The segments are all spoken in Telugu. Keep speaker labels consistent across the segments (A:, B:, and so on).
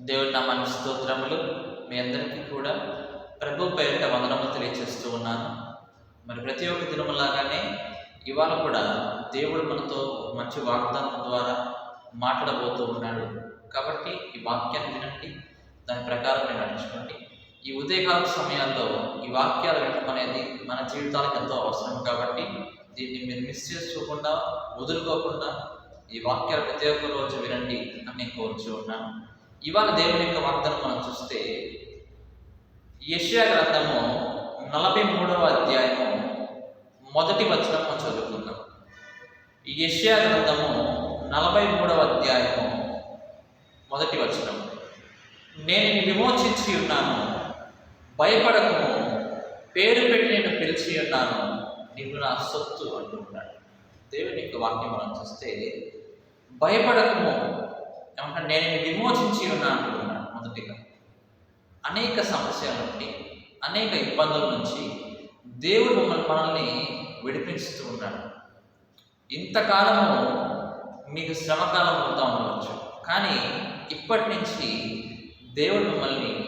A: దేవుడి మన స్తోత్రములు. మీ అందరికీ కూడా ప్రభు పేరిట వందనములు తెలియజేస్తూ ఉన్నాను. మరి ప్రతి ఒక్క దినములాగానే ఇవాళ కూడా దేవుడు మనతో మంచి వాగ్దానం ద్వారా మాట్లాడబోతూ ఉన్నాడు. కాబట్టి ఈ వాక్యాన్ని వినండి. దాని ప్రకారం నేను నడుచుకోండి. ఈ ఉదయకాల సమయాల్లో ఈ వాక్యాలు వినటం అనేది మన జీవితాలకు ఎంతో అవసరం కాబట్టి దీన్ని మీరు మిస్ చేసుకోకుండా వదులుకోకుండా ఈ వాక్యాలు ప్రతి ఒక్క రోజు వినండి అని నేను కోరుచూ ఉన్నాను. ఇవాళ దేవుని యొక్క వాగ్దానం మనం చూస్తే యశ్యా గ్రంథము నలభై మూడవ అధ్యాయము మొదటి వచనం మనం చదువుకుందాం. యశ్యా గ్రంథము నలభై మూడవ అధ్యాయము మొదటి వచనం. నేను విమోచించి ఉన్నాను భయపడకము పేరు పెట్టి నేను పిలిచి ఉన్నాను నీవు నా సొత్తు అంటున్నాడు దేవుని యొక్క వాక్యం మనం చూస్తే భయపడకము ఏమంటే నేను విమోచించి ఉన్నాను అంటున్నాడు మొదటిగా. అనేక సమస్యల నుండి అనేక ఇబ్బందుల నుంచి దేవుడు మమ్మల్ని మనల్ని విడిపించుతూ ఉన్నాడు. ఇంతకాలము మీకు శ్రమకాలం అవుతా ఉండవచ్చు. కానీ ఇప్పటి నుంచి దేవుడు మిమ్మల్ని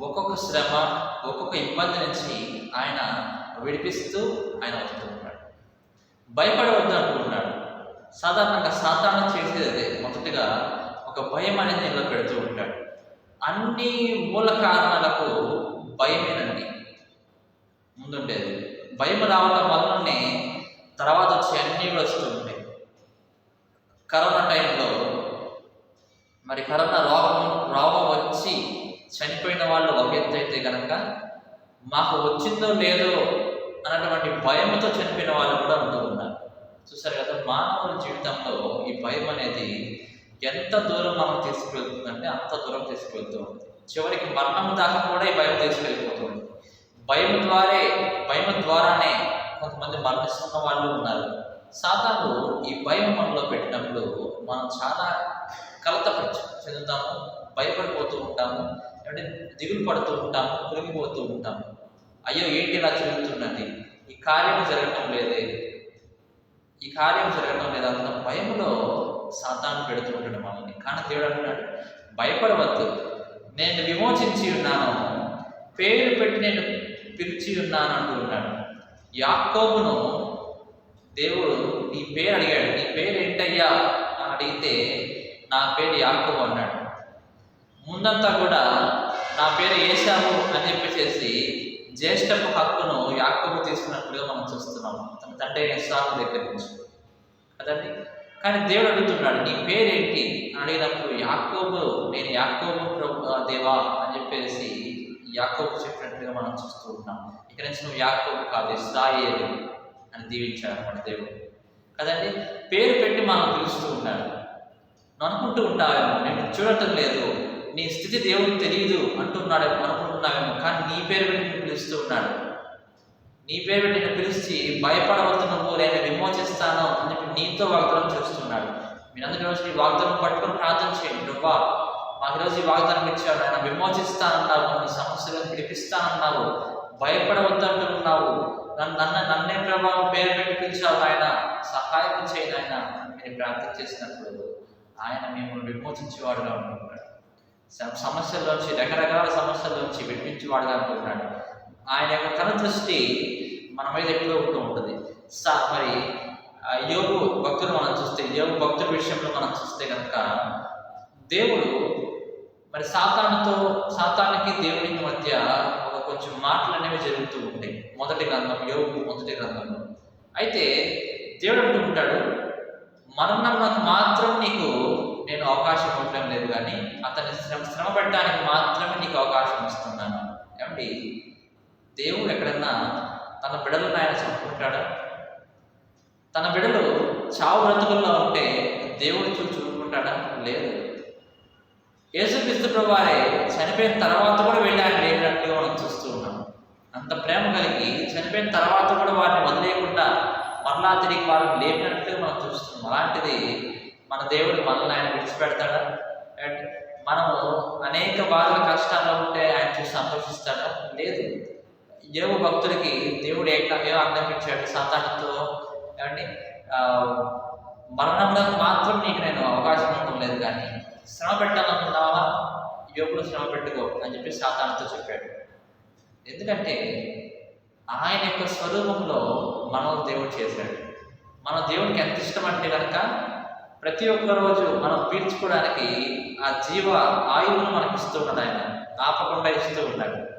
A: ఒక్కొక్క శ్రమ ఒక్కొక్క ఇబ్బంది నుంచి ఆయన విడిపిస్తూ ఆయన వస్తూ ఉన్నాడు. భయపడవద్దు అనుకుంటున్నాడు సాధారణంగా సాధారణ చేసేది అదే. మొదటిగా ఒక భయం అనేది నిన్ను పెడుతూ ఉంటాడు. అన్ని మూల కారణాలకు భయమేనండి. ముందుండేది. భయం రావడం వల్లనే తర్వాత వచ్చి అన్నీ కూడా వస్తూ ఉంటాయి. కరోనా టైంలో మరి కరోనా రోగం రోగం వచ్చి చనిపోయిన వాళ్ళు ఒక ఎత్తు అయితే కనుక మాకు వచ్చిందో లేదో అన్నటువంటి భయంతో చనిపోయిన వాళ్ళు కూడా ఉంటూ ఉన్నారు. చూసారు కదా మానవుల జీవితంలో ఈ భయం అనేది ఎంత దూరం మనం తీసుకువెళ్తుందంటే అంత దూరం తీసుకువెళ్తూ ఉంది చివరికి మరణం దాకా కూడా ఈ భయం తీసుకెళ్ళిపోతుంది భయం ద్వారే భయం ద్వారానే కొంతమంది మరణిస్తున్న వాళ్ళు ఉన్నారు. సాధారణ ఈ భయం మనలో పెట్టినప్పుడు మనం చాలా కలత చెందుతాము భయపడిపోతూ ఉంటాము అంటే దిగులు పడుతూ ఉంటాము కురిగిపోతూ ఉంటాము. అయ్యో ఏంటి ఇలా జరుగుతున్నది ఈ కార్యం జరగటం లేదే. ఈ కార్యం జరగడం లేదా భయంలో సాతాను పెడుతూ ఉంటాడు మనల్ని కానీ దేవుడు అంటున్నాడు భయపడవద్దు. నేను విమోచించి ఉన్నాను. పేరు పెట్టి నేను పిలిచి ఉన్నాను అంటూ ఉన్నాడు. యాకోబును దేవుడు నీ పేరు అడిగాడు. నీ పేరు ఏంటయ్యా? అని అడిగితే నా పేరు యాకోబు అన్నాడు. ముందంతా కూడా నా పేరు ఏసాము అని చెప్పేసి జ్యేష్ఠపు హక్కును యాకోబు తీసుకున్నట్లుగా మనం చూస్తున్నాం. తన తండ్రి ఇస్సాము దగ్గర నుంచి. కదండి? కానీ దేవుడు అడుగుతున్నాడు నీ పేరేంటి? అని అడిగినప్పుడు యాకోబు నేను యాకోబు దేవా అని చెప్పేసి యాకోబు చెప్పినట్టుగా మనం చూస్తూ ఉంటాం ఇక్కడ నుంచి నువ్వు యాకోబు కాదు ఇస్రాయేలు అని దీవించాడు అనమాట దేవుడు. కదండి? పేరు పెట్టి మనం పిలుస్తూ ఉన్నాడు నువ్వు అనుకుంటూ ఉంటావేమో నేను చూడటం లేదు నీ స్థితి దేవుడు తెలియదు అంటున్నాడేమో అనుకుంటున్నావేమో కానీ నీ పేరు పెట్టి పిలుస్తూ ఉన్నాడు. నీ పేరు పెట్టి పిలిచి భయపడవద్దు నువ్వు నేను విమోచిస్తాను అని చెప్పి నీతో వాగ్దానం చేస్తున్నాడు. మీరందరూ రోజు నీ వాగ్దానం పట్టుకొని ప్రార్థన చేయండి. నువ్వా మాకు ఈరోజు ఈ వాగ్దానం ఇచ్చాడు ఆయన విమోచిస్తానన్నావు నీ సమస్యలను పిలిపిస్తానన్నావు భయపడవద్దు అంటున్నావు. నన్ను నన్ను నన్నే ప్రభావం పేరు పెట్టి పిలిచావు ఆయన సహాయం చేయను ఆయన నేను ప్రార్థన చేసినప్పుడు ఆయన మిమ్మల్ని విమోచించేవాడుగా ఉంటున్నాడు. సమస్యల్లోంచి రకరకాల సమస్యల్లోంచి విడిపించేవాడుగా ఉంటున్నాడు. ఆయన యొక్క కన దృష్టి మన మీద ఎప్పుడూ ఉంటూ ఉంటుంది. సా మరి ఆ యోగు భక్తులు మనం చూస్తే యోగు భక్తుల విషయంలో మనం చూస్తే కనుక దేవుడు మరి సాతానుతో సాతానికి దేవునికి మధ్య ఒక కొంచెం మాటలు అనేవి జరుగుతూ ఉంటాయి మొదటి గ్రంథం యోగు మొదటి గ్రంథంలో అయితే దేవుడు అంటూ ఉంటాడు మరణం మాత్రం నీకు నేను అవకాశం ఉండడం లేదు కానీ అతన్ని శ్రమ శ్రమ పెట్టడానికి మాత్రమే నీకు అవకాశం ఇస్తున్నాను. ఏమండి? దేవుడు ఎక్కడన్నా తన బిడలను ఆయన చంపుకుంటాడా? తన బిడలు చావు బ్రతుకుల్లో ఉంటే దేవుడు చూసి చూసుకుంటాడా లేదు. యేసుక్రీస్తు ప్రభువారే చనిపోయిన తర్వాత కూడా వెళ్ళి ఆయన మనం చూస్తూ ఉన్నాం. అంత ప్రేమ కలిగి చనిపోయిన తర్వాత కూడా వారిని వదిలేయకుండా మరలా తిరిగి వారిని లేపినట్టుగా మనం చూస్తున్నాం అలాంటిది మన దేవుడు మనల్ని ఆయన విడిచిపెడతాడా? అండ్ మనము అనేక బాధల కష్టాల్లో ఉంటే ఆయన చూసి సంతోషిస్తాడా? లేదు. యోగ భక్తులకి దేవుడు ఏ ఏ ఆజ్ఞాపించాడు? సాతానుతో ఏమండి? మరణంలో మాత్రం నీకు నేను అవకాశం ఇవ్వడం లేదు కానీ శ్రమ పెట్టాలనుకున్నావా యోగుడు శ్రమ పెట్టుకో అని చెప్పి సాతానుతో చెప్పాడు. ఎందుకంటే ఆయన యొక్క స్వరూపంలో మనం దేవుడు చేశాడు. మన దేవునికి ఎంత ఇష్టం అంటే కనుక ప్రతి ఒక్క రోజు మనం పీల్చుకోవడానికి ఆ జీవ ఆయువును మనకి ఇస్తూ ఉన్నాడు ఆయన. ఆపకుండా ఇస్తూ ఉన్నాడు.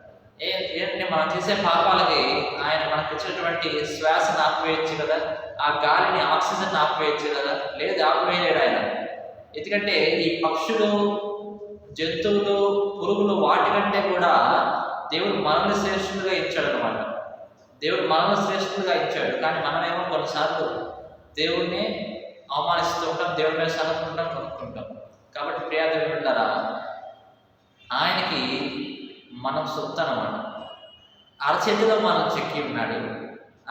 A: ఏంటంటే మనం చేసే పాపాలకి ఆయన మనకు ఇచ్చినటువంటి శ్వాసను ఆపివేయచ్చు కదా? ఆ గాలిని ఆక్సిజన్ ఆపివేయచ్చు కదా? లేదు ఆపివేయలేడు ఆయన. ఎందుకంటే ఈ పక్షులు జంతువులు పురుగులు వాటికంటే కూడా దేవుడు మనల్ని శ్రేష్ఠులుగా ఇచ్చాడు అనమాట దేవుడు మనల్ని శ్రేష్ఠులుగా ఇచ్చాడు. కానీ మనమేమో కొన్నిసార్లు దేవుణ్ణి అవమానిస్తూ ఉంటాం దేవుడి మీద సనుకుంటాం కొనుక్కుంటాం. కాబట్టి ప్రియాదేవి ఆయనకి మనం సొత్తు అనమాట అరచేతిలో మనం చెక్కి ఉన్నాడు.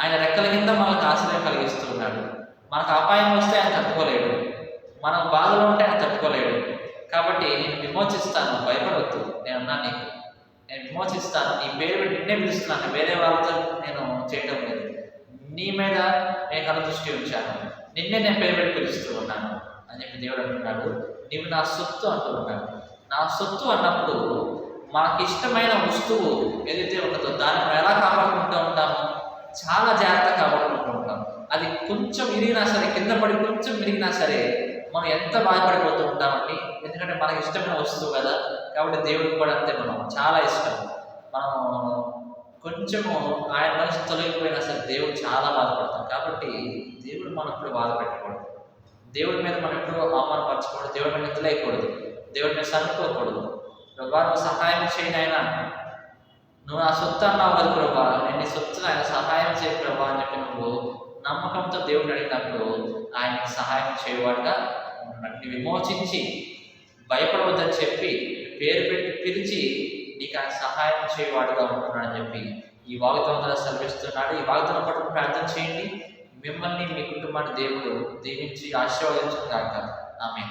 A: ఆయన రెక్కల కింద మనకు ఆశ్రయం కలిగిస్తూ ఉన్నాడు. మనకు అపాయం వస్తే ఆయన తట్టుకోలేడు. మనం బాధలో ఉంటే ఆయన తట్టుకోలేడు. కాబట్టి నేను విమోచిస్తాను భయపడవద్దు నేను అన్నా నీకు. నేను విమోచిస్తాను. నీ పేరు పెట్టి నిన్నే పిలుస్తున్నాను. వేరే వాళ్ళతో నేను చేయడం లేదు. నీ మీద నేను కళ్ళ దృష్టి ఉంచాను. నిన్నే నేను పేరు పెట్టి పిలుస్తూ ఉన్నాను అని చెప్పి దేవుడు అంటున్నాడు. నీవు నా సొత్తు అంటూ ఉన్నాడు. నా సొత్తు అన్నప్పుడు మనకి ఇష్టమైన వస్తువు ఏదైతే ఉంటుందో దాన్ని మనం ఎలా కాపాడుకుంటూ ఉంటాము? చాలా జాగ్రత్తగా కాపాడుకుంటూ ఉంటాం అది కొంచెం విరిగినా సరే కింద పడి కొంచెం విరిగినా సరే మనం ఎంత బాధపడిపోతూ ఉంటామండి? ఎందుకంటే మనకి ఇష్టమైన వస్తువు కదా. కాబట్టి దేవుడికి కూడా అంతే మనం. చాలా ఇష్టం. మనం కొంచెము ఆయన మనసు తొలగిపోయినా సరే దేవుడు చాలా బాధపడతాం కాబట్టి దేవుడు మనం ఎప్పుడు బాధ పెట్టకూడదు. దేవుడి మీద మనం ఎప్పుడు అవమానపరచకూడదు. దేవుడి మీద నిద్రలేయకూడదు దేవుడి మీద సనుకోకూడదు ప్రభా నువ్వు సహాయం చేయండి ఆయన నువ్వు నా సొత్తు అన్నావు కదా ప్రభా నేను నీ సొత్తు ఆయన సహాయం చేయ ప్రభా అని చెప్పి నువ్వు నమ్మకంతో దేవుడు అడిగినప్పుడు ఆయనకి సహాయం చేయవాడుగా ఉన్నాడు విమోచించి భయపడవద్దని చెప్పి పేరు పెట్టి పిలిచి నీకు ఆయన సహాయం చేయవాడుగా ఉంటున్నాడని చెప్పి ఈ వాగ్దానం సెలవిస్తున్నాడు. ఈ వాగ్దానం పట్టు ప్రార్థన చేయండి. మిమ్మల్ని మీ కుటుంబాన్ని దేవుడు దీవించి ఆశీర్వదించుగాక ఆమె